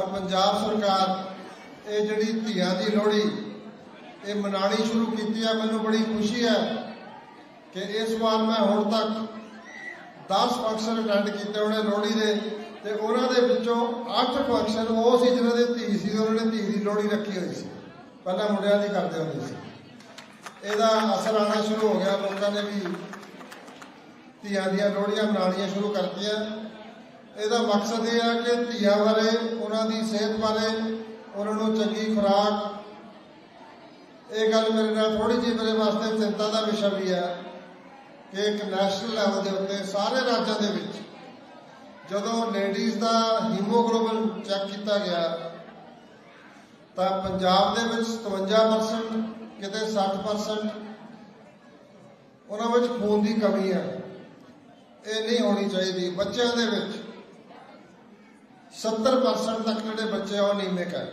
ਔਰ ਪੰਜਾਬ ਸਰਕਾਰ ਇਹ ਜਿਹੜੀ ਧੀਆਂ ਦੀ ਲੋਹੜੀ, ਇਹ ਮਨਾਣੀ ਸ਼ੁਰੂ ਕੀਤੀ ਹੈ ਮੈਨੂੰ ਬੜੀ ਖੁਸ਼ੀ ਹੈ ਕਿ ਇਸ ਵਾਰ ਮੈਂ ਹੁਣ ਤੱਕ 10 ਫੰਕਸ਼ਨ ਅਟੈਂਡ ਕੀਤੇ ਉਹਨੇ ਲੋਹੜੀ ਦੇ ਤੇ ਉਹਨਾਂ ਦੇ ਵਿੱਚੋਂ 8 ਫੰਕਸ਼ਨ ਉਹ ਸੀ ਜਿਹਨਾਂ ਦੇ ਧੀ ਸੀ, ਉਹਨਾਂ ਨੇ ਧੀ ਦੀ ਲੋਹੜੀ ਰੱਖੀ ਹੋਈ ਸੀ। ਪਹਿਲਾਂ ਮੁੰਡਿਆਂ ਦੀ ਕਰਦੇ ਹੁੰਦੇ ਸੀ। ਇਹਦਾ ਅਸਰ ਆਉਣਾ ਸ਼ੁਰੂ ਹੋ ਗਿਆ, ਲੋਕਾਂ ਨੇ ਵੀ ਧੀਆਂ ਦੀਆਂ ਲੋਹੜੀਆਂ ਮਨਾਉਣੀਆਂ ਸ਼ੁਰੂ ਕਰਤੀਆਂ। ਇਹਦਾ ਮਕਸਦ ਇਹ ਹੈ ਕਿ ਧੀਆਂ ਬਾਰੇ, ਉਹਨਾਂ ਦੀ ਸਿਹਤ ਬਾਰੇ, ਉਹਨਾਂ ਨੂੰ ਚੰਗੀ ਖੁਰਾਕ। ਇਹ ਗੱਲ ਮੇਰੇ ਨਾਲ ਥੋੜੀ ਜਿਹੀ ਮੇਰੇ ਵਾਸਤੇ ਚਿੰਤਾ ਦਾ ਵਿਸ਼ਾ ਵੀ ਹੈ ਕਿ ਇੱਕ ਨੈਸ਼ਨਲ ਲੈਵਲ ਦੇ ਉੱਤੇ ਸਾਰੇ ਰਾਜਾਂ ਦੇ ਵਿੱਚ ਜਦੋਂ ਲੇਡੀਜ਼ ਦਾ ਹੀਮੋਗਲੋਬਿਨ ਚੈੱਕ ਕੀਤਾ ਗਿਆ, ਤਾਂ ਪੰਜਾਬ ਦੇ ਵਿੱਚ 57% ਕਿਤੇ 60% ਉਹਨਾਂ ਵਿੱਚ ਖੂਨ ਦੀ ਕਮੀ ਹੈ ਇਹ ਨਹੀਂ ਹੋਣੀ ਚਾਹੀਦੀ। ਬੱਚਿਆਂ ਦੇ ਵਿੱਚ 70% ਤੱਕ ਜਿਹੜੇ ਬੱਚੇ ਆ ਉਹ ਨੀਮਿਕ ਹੈ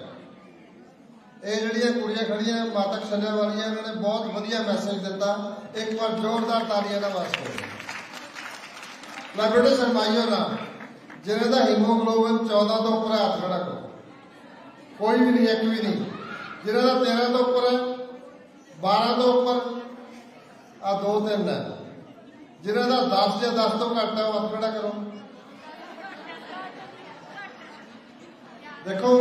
ਇਹ ਜਿਹੜੀਆਂ ਕੁੜੀਆਂ ਖੜੀਆਂ ਮਾਤਾ ਛੱਡਣ ਵਾਲੀਆਂ ਇਹਨਾਂ ਨੇ ਬਹੁਤ ਵਧੀਆ ਮੈਸੇਜ ਦਿੱਤਾ। ਇੱਕ ਵਾਰ ਜ਼ੋਰਦਾਰ ਤਾਲੀਆਂ ਦਾ ਵਾਸਤੇ। ਮੈਂ ਬੇਟੇ ਸਰਮਾਈਓ ਨਾ ਜਿਹਨਾਂ ਦਾ ਹੀਮੋਗਲੋਬਿਨ 14 ਤੋਂ ਉੱਪਰ ਹੈ, ਹੱਥ ਖੜਾ ਕਰੋ। ਕੋਈ ਵੀ ਨਹੀਂ ਇੱਕ ਵੀ ਨਹੀਂ। ਜਿਹਨਾਂ ਦਾ 13 ਤੋਂ ਉੱਪਰ ਹੈ 12 ਤੋਂ ਉੱਪਰ ਆ ਦੋ ਤਿੰਨ ਹੈ। ਜਿਹਨਾਂ ਦਾ 10 ਜਾਂ 10 ਤੋਂ ਘੱਟ ਹੈ ਉਹ ਹੱਥ ਖੜਾ ਕਰੋ। ਦੇਖੋ,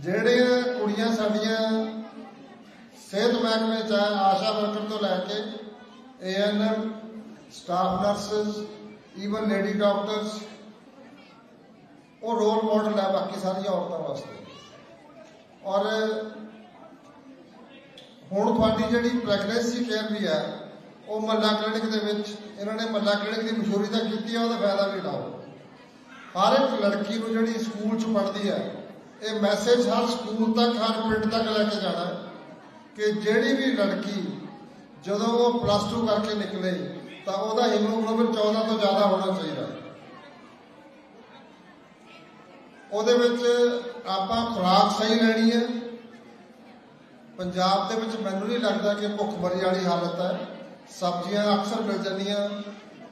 ਜਿਹੜੀਆਂ ਕੁੜੀਆਂ ਸਾਡੀਆਂ ਸਿਹਤ ਮਹਿਕਮੇ ਚ ਆਸ਼ਾ ਵਰਕਰ ਤੋਂ ਲੈ ਕੇ ANM staff nurses even lady doctors ਉਹ ਰੋਲ ਮਾਡਲ ਹੈ ਬਾਕੀ ਸਾਰੀਆਂ ਔਰਤਾਂ ਵਾਸਤੇ। ਔਰ ਹੁਣ ਤੁਹਾਡੀ ਜਿਹੜੀ ਪ੍ਰੈਗਨੈਂਸੀ ਕੇਅਰ ਵੀ ਹੈ, ਉਹ ਮੱਲਾ ਕਲੀਨਿਕ ਦੇ ਵਿੱਚ, ਇਹਨਾਂ ਨੇ ਮੱਲਾ ਕਲੀਨਿਕ ਦੀ ਮਸ਼ਹੂਰੀ ਤਾਂ ਕੀਤੀ ਹੈ ਉਹਦਾ ਫਾਇਦਾ ਵੀ ਲਾਓ ਹਰ ਇੱਕ ਲੜਕੀ ਨੂੰ ਜਿਹੜੀ ਸਕੂਲ 'ਚ ਪੜ੍ਹਦੀ ਹੈ, ਇਹ ਮੈਸੇਜ ਹਰ ਸਕੂਲ ਤੱਕ, ਹਰ ਪਿੰਡ ਤੱਕ ਲੈ ਕੇ ਜਾਣਾ ਕਿ ਜਿਹੜੀ ਵੀ ਲੜਕੀ ਜਦੋਂ ਉਹ ਪਲੱਸ 2 ਕਰਕੇ ਨਿਕਲੇ, ਤਾਂ ਉਹਦਾ ਹੀਮੋਗਲੋਬਿਨ 14 ਤੋਂ ਜ਼ਿਆਦਾ ਹੋਣਾ ਚਾਹੀਦਾ। ਉਹਦੇ ਵਿੱਚ ਆਪਾਂ ਖੁਰਾਕ ਸਹੀ ਲੈਣੀ ਹੈ। ਪੰਜਾਬ ਦੇ ਵਿੱਚ ਮੈਨੂੰ ਨਹੀਂ ਲੱਗਦਾ ਕਿ ਭੁੱਖਮਰੀ ਵਾਲੀ ਹਾਲਤ ਹੈ। ਸਬਜ਼ੀਆਂ ਅਕਸਰ ਮਿਲ ਜਾਂਦੀਆਂ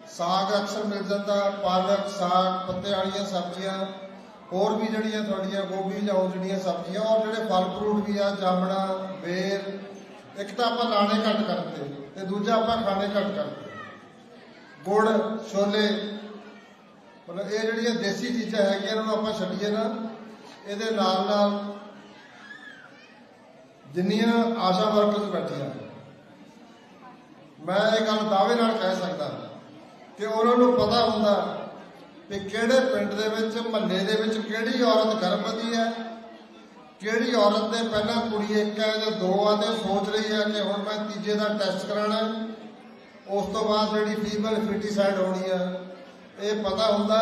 ਸਾਗ ਅਕਸਰ ਮਿਲ ਜਾਂਦਾ, ਪਾਲਕ, ਸਾਗ, ਪੱਤੇ ਵਾਲੀਆਂ ਸਬਜ਼ੀਆਂ, ਹੋਰ ਵੀ ਜਿਹੜੀਆਂ ਤੁਹਾਡੀਆਂ ਗੋਭੀ ਜਾਂ ਜਿਹੜੀਆਂ ਸਬਜ਼ੀਆਂ, ਔਰ ਜਿਹੜੇ ਫਲ ਫਰੂਟ ਵੀ ਆ, ਜਾਮਣਾ, ਬੇਰ, ਇੱਕ ਤਾਂ ਆਪਾਂ ਲਾਣੇ ਘੱਟ ਕਰਤੇ ਤੇ ਦੂਜਾ ਆਪਾਂ ਖਾਣੇ ਘੱਟ ਕਰਤੇ ਗੁੜ, ਛੋਲੇ, ਮਤਲਬ ਇਹ ਜਿਹੜੀਆਂ ਦੇਸੀ ਚੀਜ਼ਾਂ ਹੈਗੀਆਂ, ਇਹਨਾਂ ਨੂੰ ਆਪਾਂ ਛੱਡੀਏ ਨਾ, ਇਹਦੇ ਨਾਲ ਨਾਲ ਜਿੰਨੀਆਂ ਆਸ਼ਾ ਵਰਕਰਸ ਬੈਠੀਆਂ। ਮੈਂ ਇਹ ਗੱਲ ਦਾਅਵੇ ਨਾਲ ਕਹਿ ਸਕਦਾ। ਕਿ ਉਹਨਾਂ ਨੂੰ ਪਤਾ ਹੁੰਦਾ ਕਿ ਕਿਹੜੇ ਪਿੰਡ ਦੇ ਵਿੱਚ, ਮਹੱਲੇ ਦੇ ਵਿੱਚ ਕਿਹੜੀ ਔਰਤ ਗਰਭਵਤੀ ਹੈ, ਕਿਹੜੀ ਔਰਤ ਦੇ ਪਹਿਲਾਂ ਕੁੜੀ ਇੱਕ ਹੈ ਜਾਂ ਦੋ ਆ ਤੇ ਸੋਚ ਰਹੀ ਹੈ ਕਿ ਹੁਣ ਮੈਂ ਤੀਜੇ ਦਾ ਟੈਸਟ ਕਰਾਣਾ ਉਸ ਤੋਂ ਬਾਅਦ ਜਿਹੜੀ ਫੀਮੇਲ ਫਿਟੀਸਾਈਡ ਹੋਣੀ ਆ, ਇਹ ਪਤਾ ਹੁੰਦਾ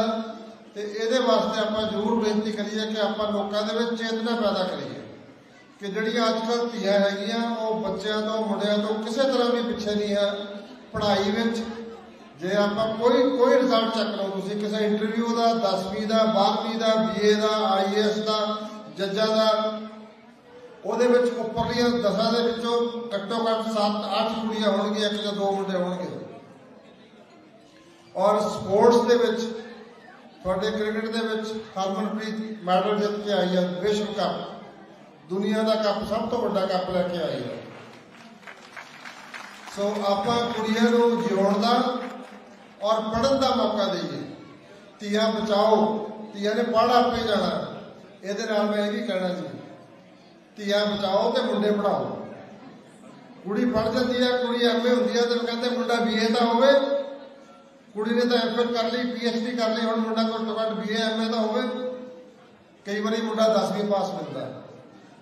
ਤੇ ਇਹਦੇ ਵਾਸਤੇ ਆਪਾਂ ਜ਼ਰੂਰ ਬੇਨਤੀ ਕਰੀਏ ਕਿ ਆਪਾਂ ਲੋਕਾਂ ਦੇ ਵਿੱਚ ਚੇਤਨਾ ਪੈਦਾ ਕਰੀਏ ਕਿ ਜਿਹੜੀਆਂ ਅੱਜ ਕੱਲ੍ਹ ਧੀਆਂ ਹੈਗੀਆਂ, ਉਹ ਬੱਚਿਆਂ ਤੋਂ, ਮੁੰਡਿਆਂ ਤੋਂ ਕਿਸੇ ਤਰ੍ਹਾਂ ਵੀ ਪਿੱਛੇ ਨਹੀਂ ਹੈ ਪੜ੍ਹਾਈ ਵਿੱਚ ਜੇ ਆਪਾਂ ਕੋਈ ਕੋਈ ਰਿਜ਼ਲਟ ਚੈੱਕ ਕਰੋ ਤੁਸੀਂ, ਕਿਸੇ ਇੰਟਰਵਿਊ ਦਾ 10ਵੀਂ ਦਾ 12ਵੀਂ ਦਾ ਬੀਏ ਦਾ ਆਈਐਸ ਦਾ, ਜੱਜਾਂ ਦਾ, ਉਹਦੇ ਵਿੱਚ ਉੱਪਰਲੀਆਂ ਦਸਾਂ ਦੇ ਵਿੱਚੋਂ ਘੱਟੋ ਘੱਟ 7-8 ਕੁੜੀਆਂ ਹੋਣਗੀਆਂ, ਇੱਕ ਜਾਂ ਦੋ ਮੁੰਡੇ ਹੋਣਗੇ। ਔਰ ਸਪੋਰਟਸ ਦੇ ਵਿੱਚ, ਤੁਹਾਡੇ ਕ੍ਰਿਕਟ ਦੇ ਵਿੱਚ ਹਰਮਨਪ੍ਰੀਤ ਮੈਡਲ ਜਿੱਤ ਕੇ ਆਈ ਹੈ ਵਿਸ਼ਵ ਕੱਪ। ਦੁਨੀਆ ਦਾ ਕੱਪ ਸਭ ਤੋਂ ਵੱਡਾ ਕੱਪ ਲੈ ਕੇ ਆਈ ਹੈ ਸੋ ਆਪਾਂ ਕੁੜੀਆਂ ਨੂੰ ਜਿਉਣ ਦਾ ਔਰ ਪੜ੍ਹਨ ਦਾ ਮੌਕਾ ਦੇਈਏ। ਧੀਆਂ ਬਚਾਓ, ਧੀਆਂ ਨੇ ਪੜ੍ਹ ਆਪੇ ਜਾਣਾ। ਇਹਦੇ ਨਾਲ ਮੈਂ ਇਹ ਵੀ ਕਹਿਣਾ ਜੀ, ਧੀਆਂ ਬਚਾਓ ਤੇ ਮੁੰਡੇ ਪੜਾਓ ਕੁੜੀ ਪੜ ਜਾਂਦੀ ਹੈ ਕੁੜੀ ਐਮਏ ਹੁੰਦੀ ਹੈ ਤੇ ਕਹਿੰਦੇ ਮੁੰਡਾ ਬੀਏ ਦਾ ਹੋਵੇ। ਕੁੜੀ ਨੇ ਤਾਂ ਐਮਫਿਲ ਕਰ ਲਈ ਪੀਐਚਡੀ ਕਰ ਲਈ, ਹੁਣ ਮੁੰਡਾ ਘੱਟੋ ਤੋਂ ਘੱਟ ਬੀਏ ਐਮਏ ਦਾ ਹੋਵੇ। ਕਈ ਵਾਰੀ ਮੁੰਡਾ 10ਵੀਂ ਪਾਸ ਮਿਲਦਾ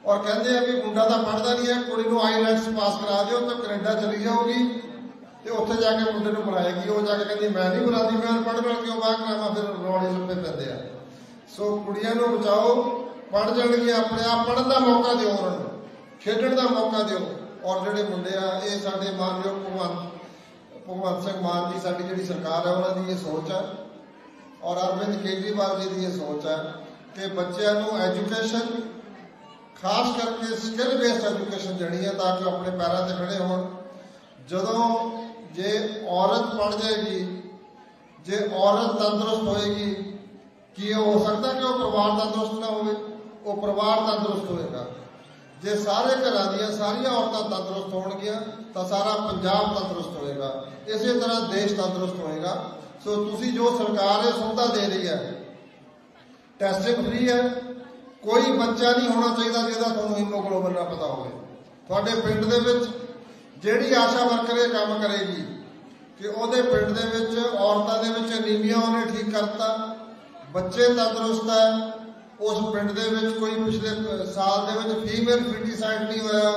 ਔਰ ਕਹਿੰਦੇ ਆ ਵੀ ਮੁੰਡਾ ਤਾਂ ਪੜਦਾ ਨਹੀਂ ਹੈ ਕੁੜੀ ਨੂੰ ਆਈਲੈਂਡਸ ਪਾਸ ਕਰਾ ਦਿਓ ਤਾਂ ਕੈਨੇਡਾ ਚਲੀ ਜਾਊਗੀ। ਤੇ ਉੱਥੇ ਜਾ ਕੇ ਮੁੰਡੇ ਨੂੰ ਬੁਲਾਏਗੀ ਉਹ ਜਾ ਕੇ ਕਹਿੰਦੀ, ਮੈਂ ਨਹੀਂ ਬੁਲਾਉਂਦੀ, ਮੈਂ ਪੜ੍ਹ ਪੜ੍ਹ ਕਿਉਂ ਬਾਹਰ ਕਰਾਵਾਂ, ਫਿਰ ਰੌਲੇ ਲੱਪੇ ਪੈਂਦੇ ਆ। ਸੋ ਕੁੜੀਆਂ ਨੂੰ ਬਚਾਓ, ਪੜ੍ਹ ਜਾਣਗੀਆਂ ਆਪਣੇ ਆਪ, ਪੜ੍ਹਨ ਦਾ ਮੌਕਾ ਦਿਓ ਉਹਨਾਂ ਨੂੰ, ਖੇਡਣ ਦਾ ਮੌਕਾ ਦਿਓ। ਔਰ ਜਿਹੜੇ ਮੁੰਡੇ ਆ, ਇਹ ਸਾਡੇ ਮਾਨਯੋਗ ਭਗਵੰਤ ਭਗਵੰਤ ਸਿੰਘ ਮਾਨ ਦੀ ਸਾਡੀ ਜਿਹੜੀ ਸਰਕਾਰ ਹੈ ਉਹਨਾਂ ਦੀ ਇਹ ਸੋਚ ਹੈ ਔਰ ਅਰਵਿੰਦ ਕੇਜਰੀਵਾਲ ਜੀ ਦੀ ਇਹ ਸੋਚ ਹੈ ਕਿ ਬੱਚਿਆਂ ਨੂੰ ਐਜੂਕੇਸ਼ਨ ਖਾਸ ਕਰਕੇ ਸਕਿੱਲ ਬੇਸਡ ਐਜੂਕੇਸ਼ਨ ਦੇਣੀ ਹੈ ਤਾਂ ਕਿ ਉਹ ਆਪਣੇ ਪੈਰਾਂ ਤੇ ਖੜੇ ਹੋਣ। ਜਦੋਂ ਜੇ ਔਰਤ ਪੜ ਜਾਏਗੀ, ਜੇ ਔਰਤ ਤੰਦਰੁਸਤ ਹੋਏਗੀ, ਕੀ ਇਹ ਹੋ ਸਕਦਾ ਕਿ ਉਹ ਪਰਿਵਾਰ ਤੰਦਰੁਸਤ ਨਾ ਹੋਵੇ? ਉਹ ਪਰਿਵਾਰ ਤੰਦਰੁਸਤ ਹੋਏਗਾ। ਜੇ ਸਾਰੇ ਘਰਾਂ ਦੀਆਂ ਸਾਰੀਆਂ ਔਰਤਾਂ ਤੰਦਰੁਸਤ ਹੋਣਗੀਆਂ, ਤਾਂ ਸਾਰਾ ਪੰਜਾਬ ਤੰਦਰੁਸਤ ਹੋਏਗਾ। ਇਸੇ ਤਰ੍ਹਾਂ ਦੇਸ਼ ਤੰਦਰੁਸਤ ਹੋਏਗਾ। ਸੋ ਤੁਸੀਂ ਜੋ ਸਰਕਾਰ ਇਹ ਸੁਵਿਧਾ ਦੇ ਰਹੀ ਹੈ ਟੈਸਟਿੰਗ ਫ੍ਰੀ ਹੈ। ਕੋਈ ਬੱਚਾ ਨਹੀਂ ਹੋਣਾ ਚਾਹੀਦਾ ਜਿਹਦਾ ਤੁਹਾਨੂੰ ਹੀਮੋਗਲੋਬਿਨ ਦਾ ਪਤਾ ਹੋਵੇ। ਤੁਹਾਡੇ ਪਿੰਡ ਦੇ ਵਿੱਚ ਜਿਹੜੀ ਆਸ਼ਾ ਵਰਕਰ ਇਹ ਕੰਮ ਕਰੇਗੀ ਕਿ ਉਹਦੇ ਪਿੰਡ ਦੇ ਵਿੱਚ, ਔਰਤਾਂ ਦੇ ਵਿੱਚ ਅਨੀਮੀਆ ਉਹਨੇ ਠੀਕ ਕਰਤਾ, ਬੱਚੇ ਤੰਦਰੁਸਤ ਹੈ, ਉਸ ਪਿੰਡ ਦੇ ਵਿੱਚ ਕੋਈ ਪਿਛਲੇ ਸਾਲ ਦੇ ਵਿੱਚ ਫੀਮੇਲ ਫੀਟੀਸਾਈਡ ਨਹੀਂ ਹੋਇਆ,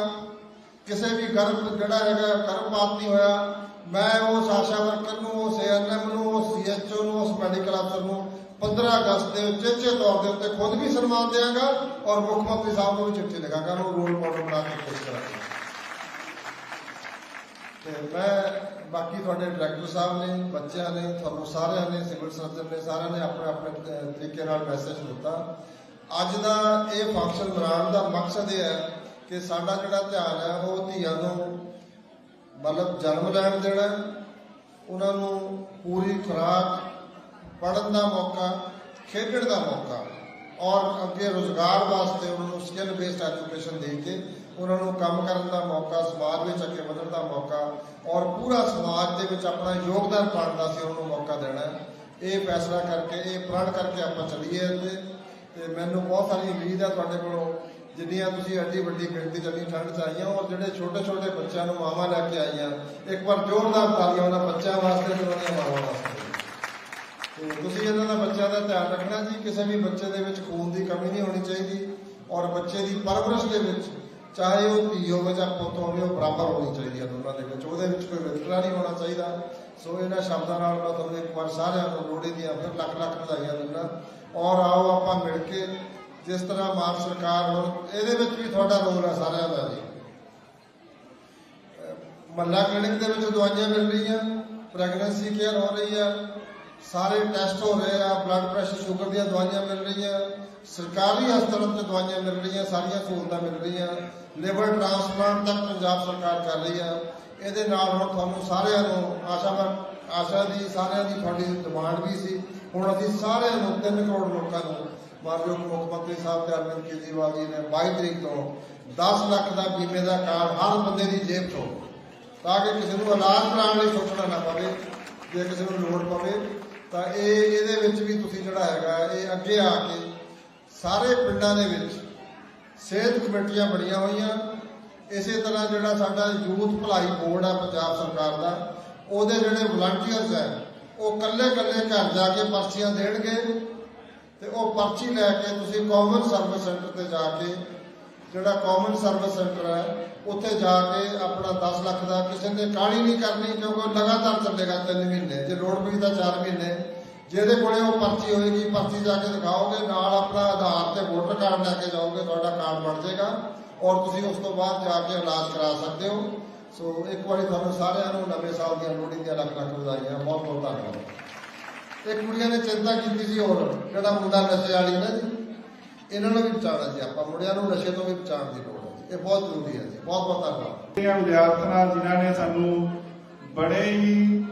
ਕਿਸੇ ਵੀ ਗਰਭ, ਜਿਹੜਾ ਹੈਗਾ, ਗਰਭਪਾਤ ਨਹੀਂ ਹੋਇਆ। ਮੈਂ ਉਸ ਆਸ਼ਾ ਵਰਕਰ ਨੂੰ, ਉਸ ਏਐਨਐਮ ਨੂੰ, ਉਸ ਸੀਐਚਓ ਨੂੰ, ਉਸ ਮੈਡੀਕਲ ਅਫਸਰ ਨੂੰ 15 ਅਗਸਤ ਦੇ ਉਚੇਚੇ ਤੌਰ ਦੇ ਉੱਤੇ ਖੁਦ ਵੀ ਸਨਮਾਨ ਦਿਆਂਗਾ ਔਰ ਮੁੱਖ ਮੰਤਰੀ ਸਾਹਿਬ ਨੂੰ ਵੀ ਚਿੱਠੀ ਲਿਖਾਂਗਾ ਉਹ ਰੋਲ ਮਾਡਲ ਬਣਾ ਕੇ ਪੇਸ਼ ਕਰਾਂਗਾ। ਤੇ ਮੈਂ ਬਾਕੀ ਤੁਹਾਡੇ ਡਾਇਰੈਕਟਰ ਸਾਹਿਬ ਨੇ, ਬੱਚਿਆਂ ਨੇ, ਤੁਹਾਨੂੰ ਸਾਰਿਆਂ ਨੇ, ਸਿਵਲ ਸਰਜਨ ਨੇ, ਸਾਰਿਆਂ ਨੇ ਆਪਣੇ ਆਪਣੇ ਤਰੀਕੇ ਨਾਲ ਮੈਸੇਜ ਦਿੱਤਾ। ਅੱਜ ਦਾ ਇਹ ਫੰਕਸ਼ਨ ਬਣਾਉਣ ਦਾ ਮਕਸਦ ਇਹ ਹੈ ਕਿ ਸਾਡਾ ਜਿਹੜਾ ਧਿਆਨ ਹੈ, ਉਹ ਧੀਆਂ ਨੂੰ ਮਤਲਬ ਜਨਮ ਲੈਣ ਦੇਣਾ, ਉਹਨਾਂ ਨੂੰ ਪੂਰੀ ਖੁਰਾਕ ਪੜਨ ਦਾ ਮੌਕਾ, ਖੇਡਣ ਦਾ ਮੌਕਾ, ਔਰ ਅੱਗੇ ਰੋਜ਼ਗਾਰ ਵਾਸਤੇ ਉਹਨਾਂ ਨੂੰ ਸਕਿੱਲ ਬੇਸਡ ਐਜੂਕੇਸ਼ਨ ਦੇ ਕੇ ਉਹਨਾਂ ਨੂੰ ਕੰਮ ਕਰਨ ਦਾ ਮੌਕਾ, ਸਮਾਜ ਵਿੱਚ ਅੱਗੇ ਵਧਣ ਦਾ ਮੌਕਾ ਔਰ ਪੂਰਾ ਸਮਾਜ ਦੇ ਵਿੱਚ ਆਪਣਾ ਯੋਗਦਾਨ ਪਾਉਣ ਦਾ ਸੀ ਉਹਨਾਂ ਨੂੰ ਮੌਕਾ ਦੇਣਾ ਇਹ ਫੈਸਲਾ ਕਰਕੇ, ਇਹ ਪ੍ਰਣ ਕਰਕੇ ਆਪਾਂ ਚੱਲੀਏ ਤੇ ਤੇ ਮੈਨੂੰ ਬਹੁਤ ਸਾਰੀ ਉਮੀਦ ਹੈ ਤੁਹਾਡੇ ਕੋਲੋਂ ਜਿੰਨੀਆਂ ਤੁਸੀਂ ਐਡੀ ਵੱਡੀ ਗਿਣਤੀ ਚੱਲੀ ਠੰਡ ਚ ਆਈਆਂ ਔਰ ਜਿਹੜੇ ਛੋਟੇ ਛੋਟੇ ਬੱਚਿਆਂ ਨੂੰ ਮਾਵਾਂ ਲੈ ਕੇ ਆਈਆਂ, ਇੱਕ ਵਾਰ ਜ਼ੋਰਦਾਰ ਤਾਲੀਆਂ ਉਹਨਾਂ ਬੱਚਿਆਂ ਵਾਸਤੇ ਤੇ ਉਹਨਾਂ ਦੀਆਂ ਮਾਵਾਂ ਵਾਸਤੇ। ਤੇ ਤੁਸੀਂ ਇਹਨਾਂ ਦਾ ਬੱਚਿਆਂ ਦਾ ਧਿਆਨ ਰੱਖਣਾ ਜੀ, ਕਿਸੇ ਵੀ ਬੱਚੇ ਦੇ ਵਿੱਚ ਖੂਨ ਦੀ ਕਮੀ ਨਹੀਂ ਹੋਣੀ ਚਾਹੀਦੀ ਔਰ ਬੱਚੇ ਦੀ ਪਰਵਰਿਸ਼ ਦੇ ਵਿੱਚ ਚਾਹੇ ਉਹ ਧੀ ਹੋਵੇ ਜਾਂ ਪੁੱਤ ਹੋਵੇ, ਉਹ ਬਰਾਬਰ ਹੋਣੀ ਚਾਹੀਦੀ ਹੈ ਦੋਨਾਂ ਦੇ ਵਿੱਚ। ਉਹਦੇ ਵਿੱਚ ਕੋਈ ਵਿਤਕਰਾ ਨਹੀਂ ਹੋਣਾ ਚਾਹੀਦਾ। ਸੋ ਇਹਨਾਂ ਸ਼ਬਦਾਂ ਨਾਲ ਮੈਂ ਤੁਹਾਨੂੰ ਇੱਕ ਵਾਰ ਸਾਰਿਆਂ ਨੂੰ ਲੋਹੜੀ ਦੀਆਂ ਫਿਰ ਲੱਖ ਲੱਖ ਵਧਾਈਆਂ ਦਿੰਦਾ। ਔਰ ਆਓ ਆਪਾਂ ਮਿਲ ਕੇ ਜਿਸ ਤਰ੍ਹਾਂ ਮਾਨ ਸਰਕਾਰ ਹੁਣ ਇਹਦੇ ਵਿੱਚ ਵੀ ਤੁਹਾਡਾ ਰੋਲ ਹੈ ਸਾਰਿਆਂ ਦਾ ਜੀ। ਮੱਲਾ ਕਲੀਨਿਕ ਦੇ ਵਿੱਚ ਦਵਾਈਆਂ ਮਿਲ ਰਹੀਆਂ, ਪ੍ਰੈਗਨੈਂਸੀ ਕੇਅਰ ਹੋ ਰਹੀ ਹੈ ਸਾਰੇ ਟੈਸਟ ਹੋ ਰਹੇ ਆ ਬਲੱਡ ਪ੍ਰੈਸ਼ਰ ਸ਼ੂਗਰ ਦੀਆਂ ਦਵਾਈਆਂ ਮਿਲ ਰਹੀਆਂ, ਸਰਕਾਰੀ ਹਸਪਤਾਲਾਂ 'ਚ ਦਵਾਈਆਂ ਮਿਲ ਰਹੀਆਂ, ਸਾਰੀਆਂ ਸਹੂਲਤਾਂ ਮਿਲ ਰਹੀਆਂ। ਲਿਵਰ ਟ੍ਰਾਂਸਪਲਾਂਟ ਤੱਕ ਪੰਜਾਬ ਸਰਕਾਰ ਕਰ ਰਹੀ ਆ। ਇਹਦੇ ਨਾਲ ਹੁਣ ਤੁਹਾਨੂੰ ਸਾਰਿਆਂ ਨੂੰ ਆਸ਼ਾ ਵਰ- ਆਸ਼ਾ ਦੀ, ਸਾਰਿਆਂ ਦੀ ਤੁਹਾਡੀ ਡਿਮਾਂਡ ਵੀ ਸੀ। ਹੁਣ ਅਸੀਂ ਸਾਰਿਆਂ ਨੂੰ 3 ਕਰੋੜ ਲੋਕਾਂ ਨੂੰ, ਮਾਨਯੋਗ ਮੁੱਖ ਮੰਤਰੀ ਸਾਹਿਬ ਤੇ ਅਰਵਿੰਦ ਕੇਜਰੀਵਾਲ ਜੀ ਨੇ 22 ਤਰੀਕ ਤੋਂ 10 ਲੱਖ ਦਾ ਬੀਮੇ ਦਾ ਕਾਰਡ ਹਰ ਬੰਦੇ ਦੀ ਜੇਬ ਤੋਂ ਤਾਂ ਕਿ ਕਿਸੇ ਨੂੰ ਇਲਾਜ ਕਰਾਉਣ ਲਈ ਸੋਚਣਾ ਨਾ ਪਵੇ, ਜੇ ਕਿਸੇ ਨੂੰ ਲੋੜ ਪਵੇ। ਤਾਂ ਇਹ ਇਹਦੇ ਵਿੱਚ ਵੀ ਤੁਸੀਂ ਜਿਹੜਾ ਹੈਗਾ, ਇਹ ਅੱਗੇ ਆ ਕੇ ਸਾਰੇ ਪਿੰਡਾਂ ਦੇ ਵਿੱਚ ਸਿਹਤ ਕਮੇਟੀਆਂ ਬਣੀਆਂ ਹੋਈਆਂ। ਇਸੇ ਤਰ੍ਹਾਂ ਜਿਹੜਾ ਸਾਡਾ ਯੂਥ ਭਲਾਈ ਬੋਰਡ ਆ ਪੰਜਾਬ ਸਰਕਾਰ ਦਾ, ਉਹਦੇ ਜਿਹੜੇ ਵਲੰਟੀਅਰਸ ਹੈ ਉਹ ਕੱਲੇ ਕੱਲੇ ਘਰ ਜਾ ਕੇ ਪਰਚੀਆਂ ਦੇਣਗੇ ਤੇ ਉਹ ਪਰਚੀ ਲੈ ਕੇ ਤੁਸੀਂ ਕਾਮਨ ਸਰਵਿਸ ਸੈਂਟਰ ਤੇ ਜਾ ਕੇ ਜਿਹੜਾ ਕਾਮਨ ਸਰਵਿਸ ਸੈਂਟਰ ਹੈ, ਉੱਥੇ ਜਾ ਕੇ ਆਪਣਾ 10 ਲੱਖ ਦਾ ਕਿਸੇ ਨੇ ਕਾਹਲੀ ਨਹੀਂ ਕਰਨੀ, ਕਿਉਂਕਿ ਉਹ ਲਗਾਤਾਰ ਚੱਲੇਗਾ 3 ਮਹੀਨੇ, ਜੇ ਲੋੜ ਪਈ ਤਾਂ 4 ਮਹੀਨੇ। ਜਿਹਦੇ ਕੋਲੇ ਉਹ ਪਰਚੀ ਹੋਏਗੀ, ਪਰਚੀ ਜਾ ਕੇ ਦਿਖਾਓਗੇ, ਨਾਲ ਆਪਣਾ ਆਧਾਰ ਤੇ ਵੋਟਰ ਕਾਰਡ ਲੈ ਕੇ ਜਾਓਗੇ, ਤੁਹਾਡਾ ਕਾਰਡ ਬਣ ਜਾਏਗਾ ਔਰ ਤੁਸੀਂ ਉਸ ਤੋਂ ਬਾਅਦ ਜਾ ਕੇ ਇਲਾਜ ਕਰਾ ਸਕਦੇ ਹੋ। ਸੋ ਇੱਕ ਵਾਰੀ ਤੁਹਾਨੂੰ ਸਾਰਿਆਂ ਨੂੰ ਨਵੇਂ ਸਾਲ ਦੀਆਂ ਲੋਹੜੀ ਦੀਆਂ ਲੱਖ ਲੱਖ ਵਧਾਈਆਂ, ਬਹੁਤ ਬਹੁਤ ਧੰਨਵਾਦ। ਇਹ ਕੁੜੀਆਂ ਨੇ ਚਿੰਤਾ ਕੀਤੀ ਸੀ ਹੋਰ, ਜਿਹੜਾ ਮੁੰਡਾ ਨਸ਼ੇ ਵਾਲੀ ਨਾ ਜੀ। ਇਹਨਾਂ ਨੂੰ ਵੀ ਬਚਾਉਣਾ ਜੀ, ਆਪਾਂ ਮੁੰਡਿਆਂ ਨੂੰ ਨਸ਼ੇ ਤੋਂ ਵੀ ਬਚਾਉਣ ਦੀ ਲੋੜ ਹੈ ਇਹ ਬਹੁਤ ਜ਼ਰੂਰੀ ਹੈ ਜੀ, ਬਹੁਤ ਬਹੁਤ ਧੰਨਵਾਦ। ਇਹ ਵਿਦਿਆਰਥਣਾਂ ਜਿਨ੍ਹਾਂ ਨੇ ਸਾਨੂੰ ਬੜੇ ਹੀ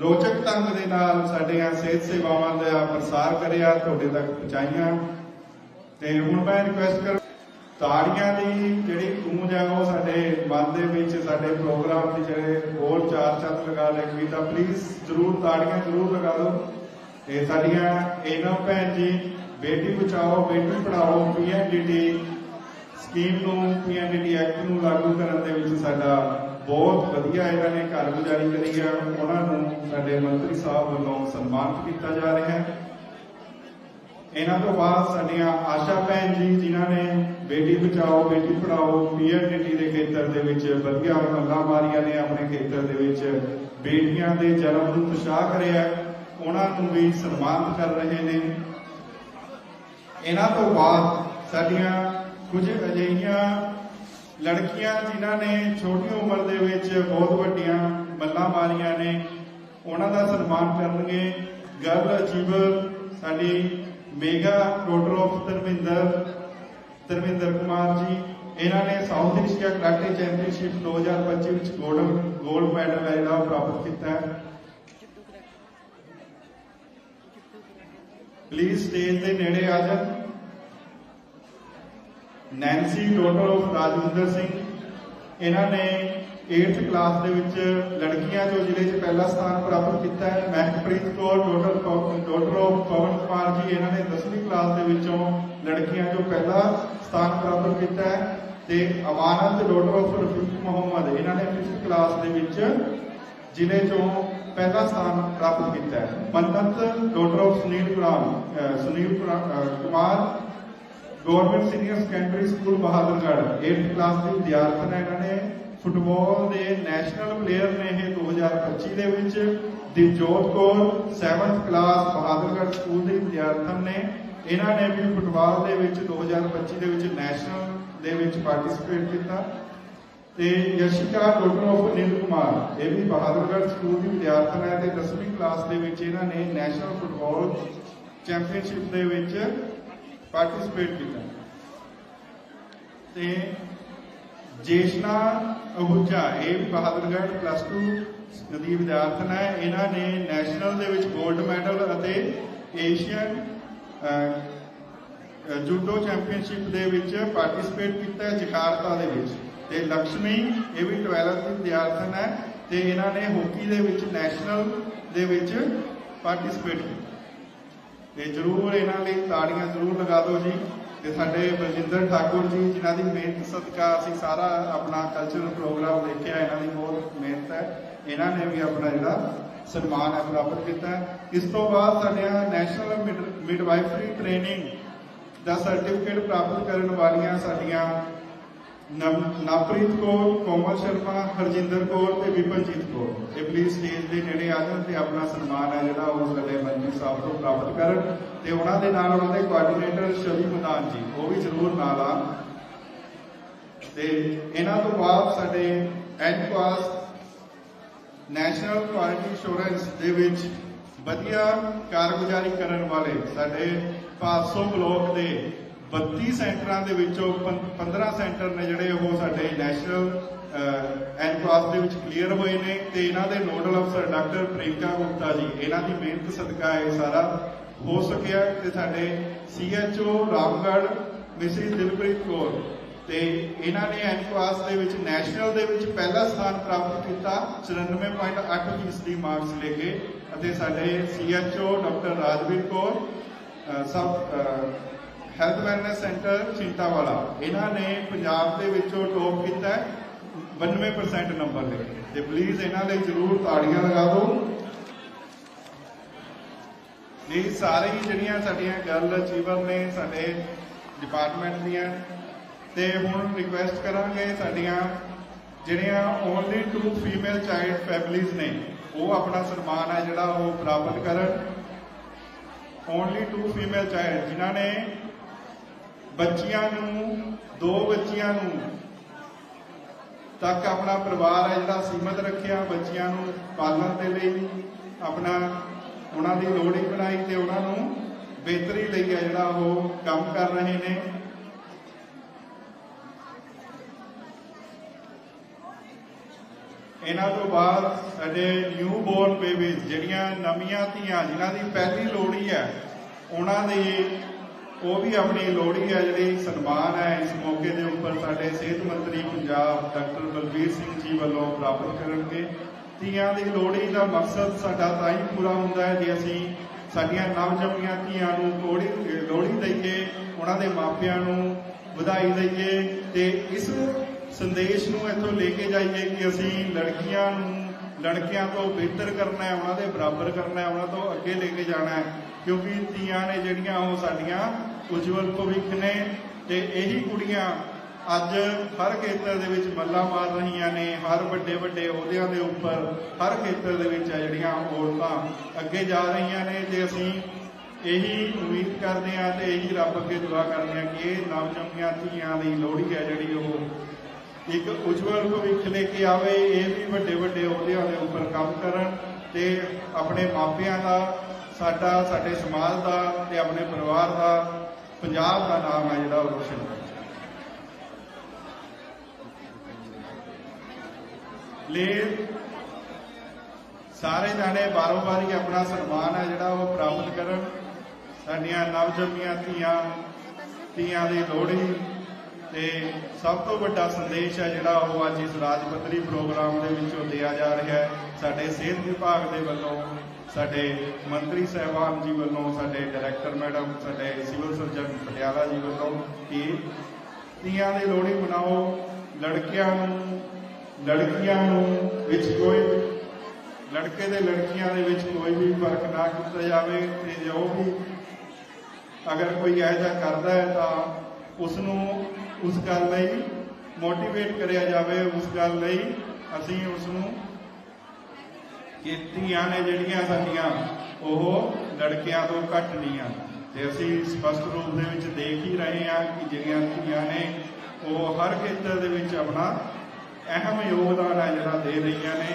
ਰੋਚਕ ਢੰਗ ਦੇ ਨਾਲ ਸਾਡੀਆਂ ਸਿਹਤ ਸੇਵਾਵਾਂ ਦਾ ਪ੍ਰਸਾਰ ਕਰਿਆ, ਤੁਹਾਡੇ ਤੱਕ ਪਹੁੰਚਾਈਆਂ। ਤੇ ਹੁਣ ਮੈਂ ਰਿਕੁਐਸਟ ਕਰ ਤਾੜੀਆਂ ਦੀ ਜਿਹੜੀ ਗੂੰਜ ਹੈ, ਉਹ ਸਾਡੇ ਮਨ ਦੇ ਵਿੱਚ, ਸਾਡੇ ਪ੍ਰੋਗਰਾਮ ਦੀ ਜਿਹੜੇ ਹੋਰ ਚਾਰ ਚੰਦ ਲਗਾ ਲੈ ਲੈਣਗੇ ਤਾਂ ਪਲੀਜ਼ ਜਰੂਰ ਤਾੜੀਆਂ ਜਰੂਰ ਲਗਾ ਦਿਓ। ਤੇ ਸਾਡੀਆਂ ਇਹਨਾਂ ਭੈਣ ਜੀ ਬੇਟੀ ਬਚਾਓ, ਬੇਟੀ ਪੜਾਓ ਪੀਐਨਡੀਟੀ ਸਕੀਮ ਨੂੰ ਪੀਐਨਡੀ ਐਕਟ ਨੂੰ ਲਾਗੂ ਕਰਨ ਦੇ ਵਿੱਚ ਸਾਡਾ ਬਹੁਤ ਵਧੀਆ ਇਹਨਾਂ ਨੇ ਕਾਰਗੁਜ਼ਾਰੀ ਕਰੀ ਹੈ ਉਹਨਾਂ ਨੂੰ ਸਾਡੇ ਮੰਤਰੀ ਸਾਹਿਬ ਵੱਲੋਂ ਸਨਮਾਨਿਤ ਕੀਤਾ ਜਾ ਰਿਹਾ ਹੈ। ਇਹਨਾਂ ਤੋਂ ਬਾਅਦ ਸਾਡੀਆਂ ਆਸ਼ਾ ਭੈਣ ਜੀ, ਜਿਨ੍ਹਾਂ ਨੇ ਬੇਟੀ ਬਚਾਓ, ਬੇਟੀ ਪੜਾਓ ਪੀਐਨਡੀ ਦੇ ਖੇਤਰ ਦੇ ਵਿੱਚ ਵਧੀਆ ਮੱਲਾਂ ਮਾਰੀਆਂ ਨੇ, ਆਪਣੇ ਖੇਤਰ ਦੇ ਵਿੱਚ ਬੇਟੀਆਂ ਦੇ ਜਨਮ ਨੂੰ ਉਤਸ਼ਾਹ ਕਰਿਆ ਉਹਨਾਂ ਨੂੰ ਵੀ ਸਨਮਾਨਿਤ ਕਰ ਰਹੇ ਨੇ। ਇਹਨਾਂ ਤੋਂ ਬਾਅਦ ਸਾਡੀਆਂ ਕੁਝ ਅਜਿਹੀਆਂ ਲੜਕੀਆਂ ਜਿਨ੍ਹਾਂ ਨੇ ਛੋਟੀ ਉਮਰ ਦੇ ਵਿੱਚ ਬਹੁਤ ਵੱਡੀਆਂ ਮੱਲਾਂ ਮਾਰੀਆਂ ਨੇ, ਉਹਨਾਂ ਦਾ ਸਨਮਾਨ ਕਰਨਗੇ। ਗਰਲ ਅਚੀਵਰ ਸਾਡੀ ਮੇਗਾ ਰੋਡਰ ਆਫ ਧਰਮਿੰਦਰ ਧਰਮਿੰਦਰ ਕੁਮਾਰ ਜੀ, ਇਹਨਾਂ ਨੇ ਸਾਊਥ ਏਸ਼ੀਆ ਕਰਾਟੇ ਚੈਂਪੀਅਨਸ਼ਿਪ 2025 ਵਿੱਚ ਗੋਲਡ ਗੋਲਡ ਮੈਡਲ ਹੈ ਜਿਹੜਾ ਉਹ ਪ੍ਰਾਪਤ ਕੀਤਾ। ਹੈ ਪਲੀਜ਼ ਸਟੇਜ ਦੇ ਨੇੜੇ ਆ ਜਾਣ Nancy daughter of Rajwinder Singh ਇਹਨਾਂ ਨੇ 8th ਕਲਾਸ ਦੇ ਵਿੱਚ ਲੜਕੀਆਂ ਜੋ ਜ਼ਿਲ੍ਹੇ 'ਚ ਪਹਿਲਾ ਸਥਾਨ ਪ੍ਰਾਪਤ ਕੀਤਾ ਹੈ, Mehakpreet Kaur daughter daughter of Pawan Kumar ji, ਇਹਨਾਂ ਨੇ 10ਵੀਂ ਕਲਾਸ ਦੇ ਵਿੱਚੋਂ ਲੜਕੀਆਂ ਜੋ ਪਹਿਲਾ ਸਥਾਨ ਪ੍ਰਾਪਤ ਕੀਤਾ ਹੈ ਤੇ ਅਮਾਨਤ ਡਾਟਰ ਆਫ ਰਫੀਕ ਮੁਹੰਮਦ, ਇਹਨਾਂ ਨੇ 5th ਕਲਾਸ ਦੇ ਵਿੱਚ ਜ਼ਿਲ੍ਹੇ 'ਚੋਂ ਪਹਿਲਾ ਸਥਾਨ ਪ੍ਰਾਪਤ ਕੀਤਾ ਹੈ। Mannat daughter of Sunil Kumar Sunil Kumar government senior secondary school Bahadurgarh 8th class ਦੀ ਵਿਦਿਆਰਥਣ ਹੈ ਇਹਨਾਂ ਨੇ। ਫੁੱਟਬਾਲ ਦੇ ਨੈਸ਼ਨਲ ਪਲੇਅਰ ਨੇ ਇਹ 2025 ਦੇ ਵਿੱਚ। Divjot Kaur 7th class Bahadurgarh school ਦੀ ਵਿਦਿਆਰਥਣ ਨੇ। ਇਹਨਾਂ ਨੇ ਵੀ ਫੁੱਟਬਾਲ ਦੇ ਵਿੱਚ 2025 ਦੇ ਵਿੱਚ ਨੈਸ਼ਨਲ ਦੇ ਵਿੱਚ ਪਾਰਟਿਸਿਪੇਟ ਕੀਤਾ। ਤੇ ਯਸ਼ਿਕਾ ਡਾਕਟਰ ਆਫ ਅਨਿਲ ਕੁਮਾਰ, ਇਹ ਵੀ ਬਹਾਦਰਗੜ੍ਹ ਸਕੂਲ ਦੀ ਵਿਦਿਆਰਥਣ ਹੈ ਤੇ 10ਵੀਂ ਕਲਾਸ ਦੇ ਵਿੱਚ ਇਹਨਾਂ ਨੇ ਨੈਸ਼ਨਲ ਫੁੱਟਬਾਲ ਚੈਂਪੀਅਨਸ਼ਿਪ ਦੇ ਵਿੱਚ ਪਾਰਟਿਸਿਪੇਟ ਕੀਤਾ। ਤੇ ਜੇਸ਼ਨਾ ਅਹੂਜਾ, ਇਹ ਵੀ ਬਹਾਦਰਗੜ੍ਹ ਪਲੱਸ 2 ਦੀ ਵਿਦਿਆਰਥਣ ਹੈ। ਇਹਨਾਂ ਨੇ ਨੈਸ਼ਨਲ ਦੇ ਵਿੱਚ 골ਡ ਮੈਡਲ ਅਤੇ ਏਸ਼ੀਅਨ ਜੂਡੋ ਚੈਂਪੀਅਨਸ਼ਿਪ ਦੇ ਵਿੱਚ ਪਾਰਟਿਸਿਪੇਟ ਕੀਤਾ ਜਕਾਰਤਾ ਦੇ ਵਿੱਚ। ਤੇ ਲక్ష్ਮੀ ਇਹ ਵੀ 12th ਦੀ ਵਿਦਿਆਰਥਣ ਹੈ ਤੇ ਇਹਨਾਂ ਨੇ ਹਾਕੀ ਦੇ ਵਿੱਚ ਨੈਸ਼ਨਲ ਦੇ ਵਿੱਚ ਪਾਰਟਿਸਿਪੇਟ ਕੀਤਾ। ਤੇ ਜਰੂਰ ਇਹਨਾਂ ਲਈ ਤਾੜੀਆਂ ਜਰੂਰ ਲਗਾ ਦਿਓ ਜੀ। ਤੇ ਸਾਡੇ ਬਲਜਿੰਦਰ ਠਾਕੁਰ ਜੀ, ਜਿਨ੍ਹਾਂ ਦੀ ਮਿਹਨਤ, ਸਦਕਾ ਅਸੀਂ ਸਾਰਾ ਆਪਣਾ ਕਲਚਰਲ ਪ੍ਰੋਗਰਾਮ ਦੇਖਿਆ, ਇਹਨਾਂ ਦੀ ਬਹੁਤ ਮਿਹਨਤ ਹੈ। ਇਹਨਾਂ ਨੇ ਵੀ ਆਪਣਾ ਜਿਹੜਾ ਸਨਮਾਨ ਹੈ ਪ੍ਰਾਪਤ ਕੀਤਾ ਇਸ ਤੋਂ ਬਾਅਦ ਸਾਡੀਆਂ ਨੈਸ਼ਨਲ ਮਿਡਵਾਈਫਰੀ ਟ੍ਰੇਨਿੰਗ ਦਾ ਸਰਟੀਫਿਕੇਟ ਪ੍ਰਾਪਤ ਕਰਨ ਵਾਲੀਆਂ ਸਾਡੀਆਂ ਨਵਪ੍ਰੀਤ ਕੌਰ, ਕੋਮਲ ਸ਼ਰਮਾ, ਹਰਜਿੰਦਰ ਕੌਰ ਤੇ ਵਿਪਨਜੀਤ ਕੌਰ। ਇਹ ਪਲੀਜ਼ ਸਟੇਜ ਦੇ ਨੇੜੇ ਆ ਜਾਣ ਤੇ ਆਪਣਾ ਸਨਮਾਨ ਹੈ ਜਿਹੜਾ ਉਹ ਸਾਡੇ ਮੰਤਰੀ ਸਾਹਿਬ ਤੋਂ ਪ੍ਰਾਪਤ ਕਰਨ ਤੇ ਉਹਨਾਂ ਦੇ ਨਾਲ ਉਹਨਾਂ ਦੇ ਕੋਆਰਡੀਨੇਟਰ ਸ਼ਵੀ ਮਦਾਨ ਜੀ, ਉਹ ਵੀ ਜ਼ਰੂਰ ਨਾਲ ਆਉਣ। ਤੇ ਇਹਨਾਂ ਤੋਂ ਬਾਅਦ ਸਾਡੇ ਐਨਕਵਾਸ ਨੈਸ਼ਨਲ ਕੁਆਲਿਟੀ ਇੰਸ਼ੋਰੈਂਸ ਦੇ ਵਿੱਚ ਵਧੀਆ ਕਾਰਗੁਜ਼ਾਰੀ ਕਰਨ ਵਾਲੇ ਸਾਡੇ 500 ਬਲੋਕ ਦੇ 32 ਸੈਂਟਰਾਂ ਦੇ ਵਿੱਚੋਂ ਪੰ- 15 ਸੈਂਟਰ ਨੇ ਜਿਹੜੇ ਉਹ ਸਾਡੇ ਨੈਸ਼ਨਲ ਐਨਕਵਾਸ ਦੇ ਵਿੱਚ ਕਲੀਅਰ ਹੋਏ ਨੇ ਤੇ ਇਹਨਾਂ ਦੇ ਨੋਡਲ ਅਫਸਰ ਡਾਕਟਰ ਪ੍ਰਿੰਕਾ ਗੁਪਤਾ ਜੀ, ਇਹਨਾਂ ਦੀ ਮਿਹਨਤ ਸਦਕਾ ਇਹ ਸਾਰਾ ਹੋ ਸਕਿਆ ਤੇ ਸਾਡੇ ਸੀਐਚਓ ਰਾਮਗੜ੍ਹ, ਮਿਸਿਸ ਦਿਲਪ੍ਰੀਤ ਕੌਰ ਤੇ ਇਹਨਾਂ ਨੇ ਐਨਕਵਾਸ ਦੇ ਵਿੱਚ ਨੈਸ਼ਨਲ ਦੇ ਵਿੱਚ ਪਹਿਲਾ ਸਥਾਨ ਪ੍ਰਾਪਤ ਕੀਤਾ 94.8% ਮਾਰਕਸ ਲੈ ਕੇ ਅਤੇ ਸਾਡੇ ਸੀਐਚਓ ਡਾਕਟਰ ਰਾਜਵੀਰ ਕੌਰ ਸਭ ਹੈਲਥ ਵੈਲਨੈਸ ਸੈਂਟਰ ਚਿੰਤਾਵਾਲਾ। ਇਹਨਾਂ ਨੇ ਪੰਜਾਬ ਦੇ ਵਿੱਚੋਂ ਟੌਪ ਕੀਤਾ ਹੈ। 92% ਨੰਬਰ ਲੈ ਕੇ ਤੇ ਪਲੀਜ਼ ਇਹਨਾਂ ਲਈ ਜਰੂਰ ਤਾੜੀਆਂ ਲਗਾ ਦਿਓ। ਇਹ ਸਾਰੇ ਹੀ ਜਿਹੜੀਆਂ ਸਾਡੀਆਂ ਗਰਲ ਅਚੀਵਰ ਨੇ ਸਾਡੇ ਡਿਪਾਰਟਮੈਂਟ ਦੀਆਂ, ਤੇ ਹੁਣ ਰਿਕੁਐਸਟ ਕਰਾਂਗੇ ਸਾਡੀਆਂ ਜਿਹੜੀਆਂ only two female child families ਨੇ, ਉਹ ਆਪਣਾ ਸਨਮਾਨ ਹੈ ਜਿਹੜਾ ਉਹ ਪ੍ਰਾਪਤ ਕਰਨ। ਓਨਲੀ ਟੂ ਫੀਮੇਲ ਚਾਈਲਡ ਜਿਨ੍ਹਾਂ ਨੇ ਬੱਚੀਆਂ ਨੂੰ, ਦੋ ਬੱਚੀਆਂ ਨੂੰ ਤੱਕ ਆਪਣਾ ਪਰਿਵਾਰ ਹੈ ਜਿਹੜਾ ਸੀਮਤ ਰੱਖਿਆ, ਬੱਚਿਆਂ ਨੂੰ ਪਾਲਣ ਦੇ ਲਈ, ਆਪਣਾ ਉਹਨਾਂ ਦੀ ਲੋੜੀ ਬਣਾਈ ਤੇ ਉਹਨਾਂ ਨੂੰ ਬਿਹਤਰੀ ਲਈ ਹੈ ਜਿਹੜਾ ਉਹ ਕੰਮ ਕਰ ਰਹੇ ਨੇ। ਇਹਨਾਂ ਤੋਂ ਬਾਅਦ ਸਾਡੇ ਨਿਊ ਬੋਰਨ ਬੇਬੀਜ਼ ਜਿਹੜੀਆਂ ਨਵੀਆਂ ਧੀਆਂ, ਜਿਨ੍ਹਾਂ ਦੀ ਪਹਿਲੀ ਲੋੜੀ ਹੈ, ਉਹਨਾਂ ਦੇ ਉਹ ਵੀ ਆਪਣੀ ਲੋਹੜੀ ਹੈ ਜਿਹੜੀ ਸਨਮਾਨ ਹੈ ਇਸ ਮੌਕੇ ਦੇ ਉੱਪਰ ਸਾਡੇ ਸਿਹਤ ਮੰਤਰੀ ਪੰਜਾਬ ਡਾਕਟਰ ਬਲਬੀਰ ਸਿੰਘ ਜੀ ਵੱਲੋਂ ਪ੍ਰਾਪਤ ਕਰਨਗੇ। ਧੀਆਂ ਦੀ ਲੋਹੜੀ ਦਾ ਮਕਸਦ ਸਾਡਾ ਤਾਂ ਹੀ ਪੂਰਾ ਹੁੰਦਾ ਹੈ ਜੇ ਅਸੀਂ ਸਾਡੀਆਂ ਨਵਜੰਮੀਆਂ ਧੀਆਂ ਨੂੰ ਲੋਹੜੀ ਲੋਹੜੀ ਦੇਈਏ, ਉਹਨਾਂ ਦੇ ਮਾਪਿਆਂ ਨੂੰ ਵਧਾਈ ਦੇਈਏ ਤੇ ਇਸ ਸੰਦੇਸ਼ ਨੂੰ ਇੱਥੋਂ ਲੈ ਕੇ ਜਾਈਏ ਕਿ ਅਸੀਂ ਲੜਕੀਆਂ ਨੂੰ, ਲੜਕਿਆਂ ਤੋਂ ਬਿਹਤਰ ਕਰਨਾ ਹੈ, ਉਹਨਾਂ ਦੇ ਬਰਾਬਰ ਕਰਨਾ ਹੈ, ਉਹਨਾਂ ਤੋਂ ਅੱਗੇ ਲੈ ਕੇ ਜਾਣਾ ਹੈ। ਕਿਉਂਕਿ ਧੀਆਂ ਨੇ ਜਿਹੜੀਆਂ ਉਹ ਸਾਡੀਆਂ ਉਜਵਲ ਭਵਿੱਖ ਨੇ ਤੇ ਇਹੀ ਕੁੜੀਆਂ ਅੱਜ ਹਰ ਖੇਤਰ ਦੇ ਵਿੱਚ ਮੱਲਾ ਮਾਰ ਰਹੀਆਂ ਨੇ, ਹਰ ਵੱਡੇ ਵੱਡੇ ਅਹੁਦਿਆਂ ਦੇ ਉੱਪਰ ਹਰ ਖੇਤਰ ਦੇ ਵਿੱਚ ਆ ਜਿਹੜੀਆਂ ਔਰਤਾਂ ਅੱਗੇ ਜਾ ਰਹੀਆਂ ਨੇ ਤੇ ਅਸੀਂ ਇਹੀ ਉਮੀਦ ਕਰਦੇ ਆ ਤੇ ਇਹੀ ਰੱਬ ਅੱਗੇ ਦੁਆ ਕਰਦੇ ਆ ਕਿ ਇਹ ਨਵਜੰਮੀਆਂ ਧੀਆਂ ਦੀ ਲੋਹੜੀ ਹੈ ਜਿਹੜੀ ਉਹ ਇੱਕ ਉਜਵਲ ਭਵਿੱਖ ਲੈ ਕੇ ਆਵੇ, ਇਹ ਵੀ ਵੱਡੇ ਵੱਡੇ ਅਹੁਦਿਆਂ ਦੇ ਉੱਪਰ ਕੰਮ ਕਰਨ ਤੇ ਆਪਣੇ ਮਾਪਿਆਂ ਦਾ, ਸਾਡਾ, ਸਾਡੇ ਸਮਾਜ ਦਾ ਤੇ ਆਪਣੇ ਪਰਿਵਾਰ ਦਾ ਪੰਜਾਬ ਦਾ ਨਾਮ ਹੈ ਜਿਹੜਾ ਉਹ ਰੋਸ਼ਨ ਕਰੇ ਲੈ ਸਾਰੇ ਜਾਣੇ ਬਾਰੋ ਬਾਰੀ ਆਪਣਾ ਸਨਮਾਨ ਹੈ ਜਿਹੜਾ ਉਹ ਪ੍ਰਾਪਤ ਕਰਨ। ਸਾਡੀਆਂ ਨਵਜੰਮੀਆਂ ਧੀਆਂ ਧੀਆਂ ਦੀ ਲੋਹੜੀ ਤੇ ਸਭ ਤੋਂ ਵੱਡਾ ਸੰਦੇਸ਼ ਹੈ ਜਿਹੜਾ ਉਹ ਅੱਜ ਇਸ ਰਾਜ ਪੱਧਰੀ ਪ੍ਰੋਗਰਾਮ ਦੇ ਵਿੱਚੋਂ ਦਿਆ ਜਾ ਰਿਹਾ ਹੈ। ਸਾਡੇ ਸਿਹਤ ਵਿਭਾਗ ਦੇ ਵੱਲੋਂ ਸਾਡੇ ਮੰਤਰੀ ਸਹਿਬਾਨ ਜੀ ਵੱਲੋਂ, ਸਾਡੇ ਡਾਇਰੈਕਟਰ ਮੈਡਮ ਸਾਡੇ ਸਿਵਲ ਸਰਜਨ ਪਟਿਆਲਾ ਜੀ ਵੱਲੋਂ ਕਿ ਤੀਆਂ ਦੀ ਲੋਹੜੀ ਮਨਾਓ, ਲੜਕਿਆਂ ਨੂੰ, ਲੜਕੀਆਂ ਨੂੰ ਵਿੱਚ ਕੋਈ, ਲੜਕੇ ਦੇ ਲੜਕੀਆਂ ਦੇ ਵਿੱਚ ਕੋਈ ਵੀ ਫ਼ਰਕ ਨਾ ਕੀਤਾ ਜਾਵੇ ਤੇ ਜੋ ਵੀ ਅਗਰ ਕੋਈ ਇਹੋ ਜਿਹਾ ਕਰਦਾ ਹੈ ਤਾਂ ਉਸ ਨੂੰ ਉਸ ਗੱਲ ਲਈ ਮੋਟੀਵੇਟ ਕਰਿਆ ਜਾਵੇ, ਉਸ ਗੱਲ ਲਈ ਅਸੀਂ ਉਸ ਨੂੰ ਕਿ ਧੀਆਂ ਨੇ ਜਿਹੜੀਆਂ ਸਾਡੀਆਂ, ਉਹ ਲੜਕਿਆਂ ਤੋਂ ਘੱਟ ਨਹੀਂ ਆ। ਤੇ ਅਸੀਂ ਸਪਸ਼ਟ ਰੂਪ ਦੇ ਵਿੱਚ ਦੇਖ ਹੀ ਰਹੇ ਹਾਂ ਕਿ ਜਿਹੜੀਆਂ ਧੀਆਂ ਨੇ, ਉਹ ਹਰ ਖੇਤਰ ਦੇ ਵਿੱਚ ਆਪਣਾ ਅਹਿਮ ਯੋਗਦਾਨ ਹੈ ਜਿਹੜਾ ਦੇ ਰਹੀਆਂ ਨੇ।